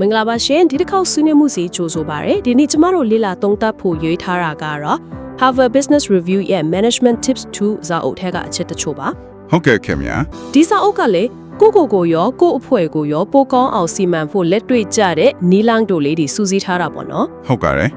မင်္ဂလာပါရှင်ဒီတစ်ခေါက်ဆွေးနွေးမှုစီကြိုဆိုပါရစေဒီနေ့ကျမတို့လေ့လာသုံးသပ်ဖို့ရွေးထားတာကတော့ Harvard Business Review ရဲ့ Management Tips 2ဇာအုပ်ထဲကအချက်တချို့ပါဟုတ်ကဲ့ခင်ဗျာဒီစာအုပ်ကလေကိုကိုကိုရောကိုအဖွဲ့ကိုရောပိုကောင်းအောင်စီမံဖို့လက်တွေ့ကြတဲ့နီလန်းတို့လေးတွေစူးစီးထားတာပေါ့နော်ဟုတ်ကဲ့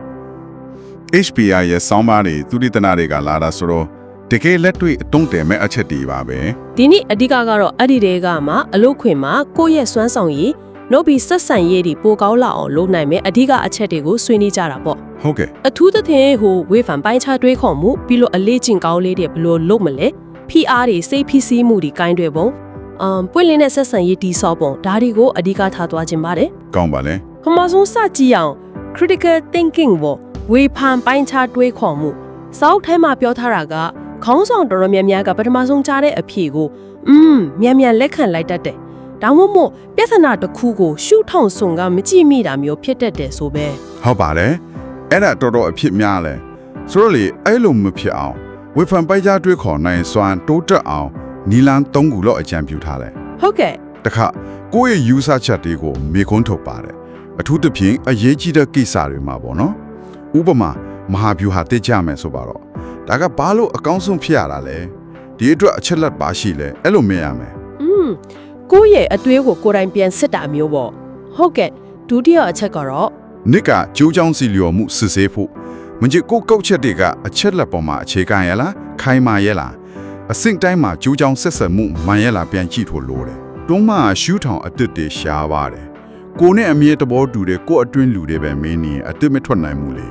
HPI ရဲ့စောင်းပါးတွေသူတိတနာတွေကလာတာဆိုတော့တကယ်လက်တွေ့အတုံးတယ်မဲ့အချက်တွေပါပဲဒီနေ့အဓိကကတော့အဲ့ဒီတွေကမှအလုတ်ခွင်မှာကိုယ့်ရဲ့စွမ်းဆောင်ရည် နှုတ်ပြီးဆက်ဆံရည်တွေပိုကောင်းလာအောင်လုပ်နိုင်မယ်အဓိကအချက်တွေကိုဆွေးနွေးကြတာပေါ့ဟုတ်ကဲ့အထူးသဖြင့်ဟိုဝေဖန်ပိုင်းခြားတွေးခေါ်မှုပြီးလို့အလေးကျင့်ကောင်းလေးတွေဘယ်လိုလုပ်မလဲ PR တွေစိတ်ဖိစီးမှုတွေကိုင်းတွေပုံအမ်ပွင့်လင်းတဲ့ဆက်ဆံရေးတီဆော့ပုံဒါတွေကိုအဓိကထားသွားခြင်းပါတယ်ကောင်းပါလေပထမဆုံးစကြည့်အောင် critical thinking ပေါ့ဝေဖန်ပိုင်းခြားတွေးခေါ်မှုစောက်ထဲမှာပြောထားတာကခေါင်းဆောင်တော်တော်များများကပထမဆုံးကြားတဲ့အဖြေကိုอืมမြန်မြန်လက်ခံလိုက်တတ်တယ် ဒါမှမဟုတ်ပြဿနာတစ်ခုကိုရှုထောင်ဆုံကမကြည့်မိတာမျိုးဖြစ်တတ်တယ်ဆိုပဲဟုတ်ပါတယ်အဲ့ဒါတော်တော်အဖြစ်များလဲဆိုတော့လေအဲ့လိုမဖြစ်အောင်ဝေဖန်ပိုက်ကြတွေးခေါ်နိုင်စွမ်းတိုးတက်အောင်နီလန်း၃ခုလောက်အကြံပြုထားတယ်ဟုတ်ကဲ့တခါကိုယ့်ရဲ့ user chat တွေကိုမေခွန်းထုတ်ပါတယ်အထူးသဖြင့်အရေးကြီးတဲ့ကိစ္စတွေမှာပေါ့နော်ဥပမာမဟာဗျူဟာတိကျမယ်ဆိုပါတော့ဒါကဘာလို့အကောင်းဆုံးဖြစ်ရတာလဲဒီအတွက်အချက်လက်ပါရှိလဲအဲ့လိုမြင်ရမယ်อืม ကိုယ့်ရဲ့အတွေးကိုကိုယ်တိုင်ပြန်စစ်တာမျိုးပေါ့ဟုတ်ကဲ့ဒုတိယအချက်ကတော့နစ်ကကျိုးချောင်းစီလျော်မှုစစ်ဆေးဖို့မကြည့်ကိုကောက်ချက်တွေကအချက်လက်ပေါ်မှာအခြေခံရလားခိုင်မာရလားအစင့်တိုင်းမှာကျိုးချောင်းဆက်ဆက်မှုမှန်ရလားပြန်ကြည့်ထို့လိုတယ်တွန်းမှရှူးထောင်အတစ်တွေရှားပါတယ်ကိုနဲ့အမြဲတဘောတူတဲ့ကိုအတွင်းလူတွေပဲမင်းနေအတစ်မထွက်နိုင်ဘူးလေ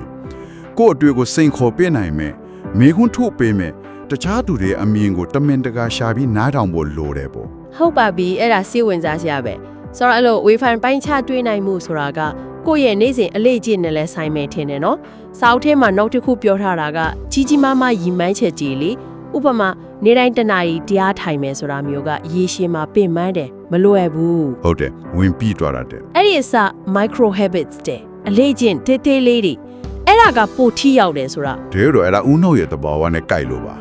ကိုအတွေ့ကိုစိန်ခေါ်ပြနိုင်မယ်မေခွန်းထုတ်ပေးမယ်တခြားသူတွေအမြင်ကိုတမင်တကာရှာပြီးနားထောင်ဖို့လိုတယ်ပေါ့ ဟုတ်ပါပြီအဲ့ဒါစိတ်ဝင်စားစရာပဲဆိုတော့အဲ့လိုဝေဖန်ပိုင်းခြားတွေးနိုင်မှုဆိုတာကကိုယ့်ရဲ့နေ့စဉ်အလေးကျင့်နဲ့လဲဆိုင်မယ်ထင်တယ်နော်စာအုပ်ထဲမှာနောက်တစ်ခုပြောထားတာကကြီးကြီးမားမားရီမိုင်းချက်ကြီးလေဥပမာနေတိုင်းတနာရီတရားထိုင်မယ်ဆိုတာမျိုးကရေရှည်မှာပင်ပန်းတယ်မလွယ်ဘူးဟုတ်တယ်ဝင်ပြီးသွားတာတဲ့အဲ့ဒီအစ micro habits တဲ့အလေးကျင့်တေးသေးလေးတွေအဲ့ဒါကပိုထိရောက်တယ်ဆိုတာဒေတော့အဲ့ဒါဦးနှုတ်ရဲ့သဘောဝနဲ့ကြိုက်လို့ပါ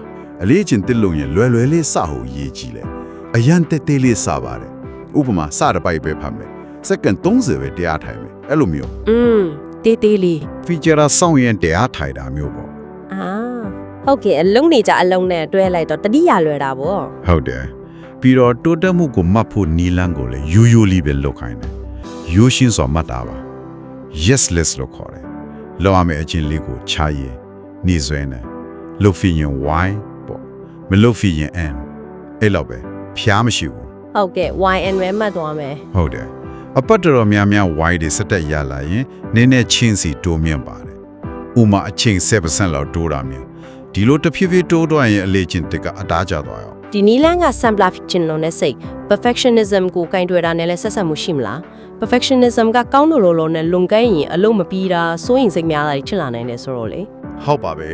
အလေးချင်းတစ်လုံးရင်လွယ်လွယ်လေးစဟိုရေးကြည့်လေ အရန်တက်သေးလေးစပါတယ်ဥပမာစတစ်ပိုက်ပဲဖတ်မယ်စက္ကန့်30ပဲတရားထိုင်မယ်အဲ့လိုမျိုးอืมတေးသေးလေး feature စောင့်ရင်တရားထိုင်တာမျိုးပေါ့အာဟုတ်ကဲ့အလုံးနေကြအလုံးနဲ့တွဲလိုက်တော့တတိယလွယ်တာဗောဟုတ်တယ်ပြီးတော့တိုးတက်မှုကိုမှတ်ဖို့နီလန်းကိုလည်းယူယူလေးပဲလုပ်ခိုင်းတယ်ယူရှင်းစွာမှတ်တာပါ yesless လို့ခေါ်တယ်လောက်ရမယ့်အချင်းလေးကိုခြာရည်နေဆွဲနေလုတ်ဖီရင် y ပေါ့မလုတ်ဖီရင် n အဲ့လောက်ပဲ ဖျားမရှိဘူးဟုတ်ကဲ့ YN ပဲမှတ်သွားမယ်ဟုတ်တယ်အပတ်တော်တော်များများ y တွေစက်တက်ရလာရင်နည်းနည်းချင်းစီတိုးမြင့်ပါတယ်ဥမာအချင်း7%လောက်တိုးတာမျိုးဒီလိုတစ်ဖြည်းဖြည်းတိုးတော့ရင်အလေးချင်းတစ်ကအတားကျသွားရောဒီနီလန်းက simplification လို့နဲ့စိတ် perfectionism ကိုကင်တွယ်တာနဲ့လည်းဆက်ဆက်မှုရှိမလား perfectionism ကကောင်းလို့လို့လို့နဲ့လွန်ကဲရင်အလုံးမပြီးတာစိုးရင်စိတ်များတာတွေဖြစ်လာနိုင်တယ်ဆိုတော့လေဟုတ်ပါပဲ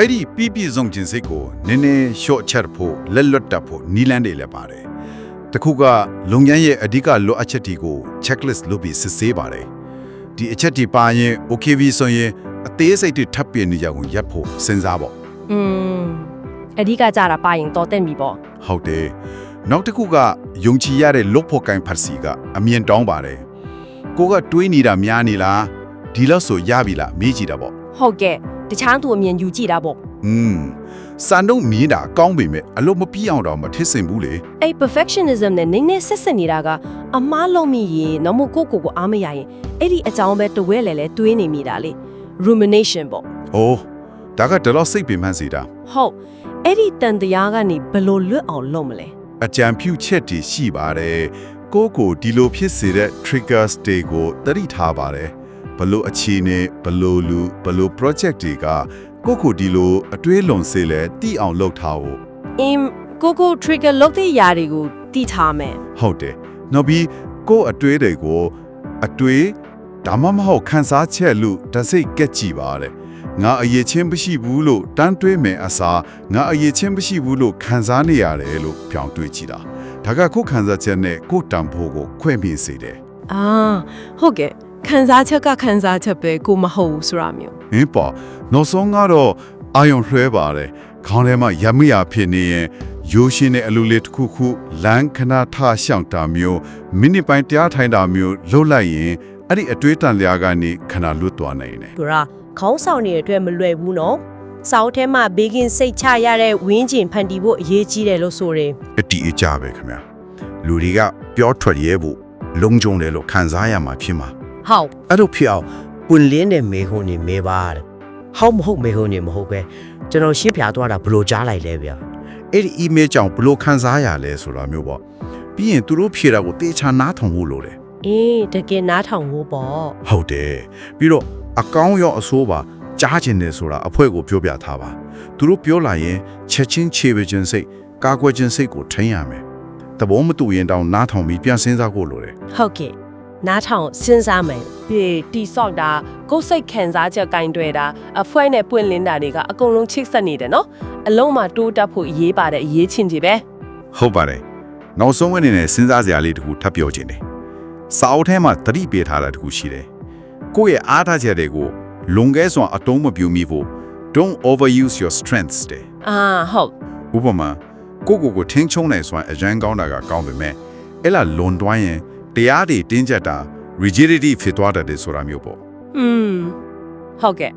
အဲ့ဒီပြပြဆုံးခြင်းစိတ်ကိုနည်းနည်း short chat ဖို့လက်လွတ်တတ်ဖို့နီလန်းတွေလည်းပါတယ်တခုကလုပ်ငန်းရဲ့အဓိကလိုအပ်ချက်တွေကို checklist လုပ်ပြီးစစ်ဆေးပါတယ်ဒီအချက်တွေပါရင် okay ပြီဆိုရင်အသေးစိတ်တွေထပ်ပြင်နေကြအောင်ရပ်ဖို့စဉ်းစားပေါ့อืมအဓိကကြတာပါရင်တော်တဲ့ပြီပေါ့ဟုတ်တယ်နောက်တစ်ခုကယုံကြည်ရတဲ့လုတ်ဖို့ကိုင်ဖတ်စီကအမြင်တောင်းပါတယ်ကိုကတွေးနေတာများနေလားဒီလောက်ဆိုရပြီလားမေးကြည့်တာပေါ့ဟုတ်ကဲ့ တခြားသူအမြင်ယူကြည့်တာပေါ့อืมစံတော့မြင်တာကောင်းပေမဲ့အလို့မပြီးအောင်တော့မထစ်စင်ဘူးလေအဲ့ perfectionism နဲ့နင်းနေဆက်ဆက်နေတာကအမားလုံးမိရင်တော့မကိုကိုကိုအားမရရင်အဲ့ဒီအကြောင်းပဲတဝဲလဲလဲတွေးနေမိတာလေ rumination ပေါ့။အိုးဒါကတလို့စိတ်ပင်ပန်းစီတာဟုတ်အဲ့ဒီတန်တရားကနေဘယ်လိုလွတ်အောင်လုပ်မလဲ။အကြံပြုချက်တွေရှိပါတယ်။ကိုယ့်ကိုဒီလိုဖြစ်စေတဲ့ triggers တွေကိုသတိထားပါတယ်။ ဘလို့အခြေအနေဘလို့လူဘလို့ project တွေကကိုယ့်ကိုဒီလိုအတွေးလွန်စေလဲတိအောင်လုပ်ထားဖို့အင်းကိုကို trigger လုပ်တဲ့ຢာတွေကိုတိထားမယ်ဟုတ်တယ်။နောက်ပြီးကိုယ့်အတွေးတွေကိုအတွေးဒါမှမဟုတ်ခန်းစားချက်လို့တစ်စိတ်ကက်ကြည့်ပါတယ်။ငါအရေးချင်းမရှိဘူးလို့တန်းတွေးမယ်အစားငါအရေးချင်းမရှိဘူးလို့ခံစားနေရတယ်လို့ပြောင်းတွေးကြည့်တာဒါကကိုယ်ခံစားချက်နဲ့ကိုယ်တံဖို့ကိုခွဲမြင်စေတယ်အာဟုတ်ကဲ့ ခံစားချက်ကခံစားချက်ပဲကိုမဟုတ်ဘူးဆိုတာမျိုးဟင်းပေါ့နောက်ဆုံးကတော့အာယုံလွှဲပါတယ်ခေါင်းထဲမှာရမရဖြစ်နေရင်ရိုးရှင်းတဲ့အလူလေးတစ်ခုခုလမ်းခဏထရှောင်တာမျိုးမိနစ်ပိုင်းတရားထိုင်တာမျိုးလှုပ်လိုက်ရင်အဲ့ဒီအတွေးတန်လျာကနေခဏလွတ်သွားနိုင်တယ်သူကခေါင်းဆောင်နေတဲ့အတွက်မလွယ်ဘူးနော်စောက်ထဲမှာဘေးကင်းစိတ်ချရတဲ့ဝင်းကျင်ဖန်တီးဖို့အရေးကြီးတယ်လို့ဆိုတယ်အတီအကြပဲခင်ဗျာလူတွေကပြောထွက်ရဲဖို့လုံခြုံတယ်လို့ခံစားရမှာဖြစ်မှာ ဟောက်အဲ့လိုဖြစ်အောင်ပွင့်လင်းတဲ့မေဟုန်နေမေပါတဲ့ဟောက်မဟုတ်မေဟုန်နေမဟုတ်ပဲကျွန်တော်ရှင်းပြသွားတာဘယ်လိုကြားလိုက်လဲဗျာအဲ့ဒီ email ကြောင့်ဘယ်လို့ခံစားရလဲဆိုတာမျိုးပေါ့ပြီးရင်သူတို့ဖြေတာကိုတေချာနားထောင်ဖို့လိုတယ်အေးတကယ်နားထောင်ဖို့ပေါ့ဟုတ်တယ်ပြီးတော့အကောင်းရောအဆိုးပါကြားကျင်တယ်ဆိုတာအဖွဲကိုပြောပြထားပါသူတို့ပြောလာရင်ချက်ချင်းခြေပခြင်းစိတ်ကာကွယ်ခြင်းစိတ်ကိုထိန်းရမယ်တဘောမတူရင်တောင်နားထောင်ပြီးပြန်စဉ်းစားဖို့လိုတယ်ဟုတ်ကဲ့ နားထောင်စဉ်းစားမယ်ပြေတီဆော့တာကိုယ်စိတ်ခံစားချက်ကင်တွေ့တာအဖွဲနဲ့ပွင့်လင်းတာတွေကအကုန်လုံးချိတ်ဆက်နေတယ်နော်အလုံးမှာတိုးတက်ဖို့အရေးပါတဲ့အရေးချင်းကြီးပဲဟုတ်ပါတယ်နောက်ဆုံးအနေနဲ့စဉ်းစားစရာလေးတစ်ခုထပ်ပြောခြင်းတယ်စာအုပ်ထဲမှာသတိပေးထားတာတစ်ခုရှိတယ်ကိုယ့်ရဲ့အားထားချက်တွေကိုလွန်ကဲစွာအတုံးမပြူမိဖို့ don't overuse your strengths တဲ့အာဟုတ်ဥပမာကိုကိုကိုထင်းချုံနိုင်စွမ်းအရန်ကောင်းတာကကောင်းပေမဲ့အဲ့လာလွန်တွိုင်းရင် တရားတွေတင်းကျပ်တာ rigidity ဖြစ်သွားတတ်တယ်ဆိုတာမျိုးပေါ့ อืมဟုတ်ကဲ့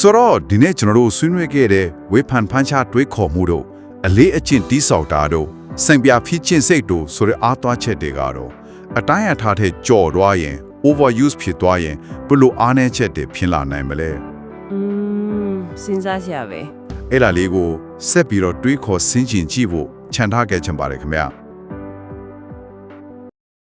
ဆိုတော့ဒီနေ့ကျွန်တော်တို့ဆွေးနွေးခဲ့တဲ့ဝေဖန်ဖန်ချတွေးခေါ်မှုတို့အလေးအကျင့်တိဆောက်တာတို့စံပြဖြစ်ချင်းစိတ်တို့ဆိုတဲ့အားသွားချက်တွေကတော့အတိုင်းအထားတဲ့ကြော်သွားရင် overuse ဖြစ်သွားရင်ဘယ်လိုအားနည်းချက်တွေဖြစ်လာနိုင်မလဲ อืมစဉ်းစားစရာပဲ အဲ့လာလေးကိုဆက်ပြီးတော့တွေးခေါ်ဆင်းကျင်ကြည့်ဖို့ခြံထားခဲ့ချင်ပါတယ်ခင်ဗျာ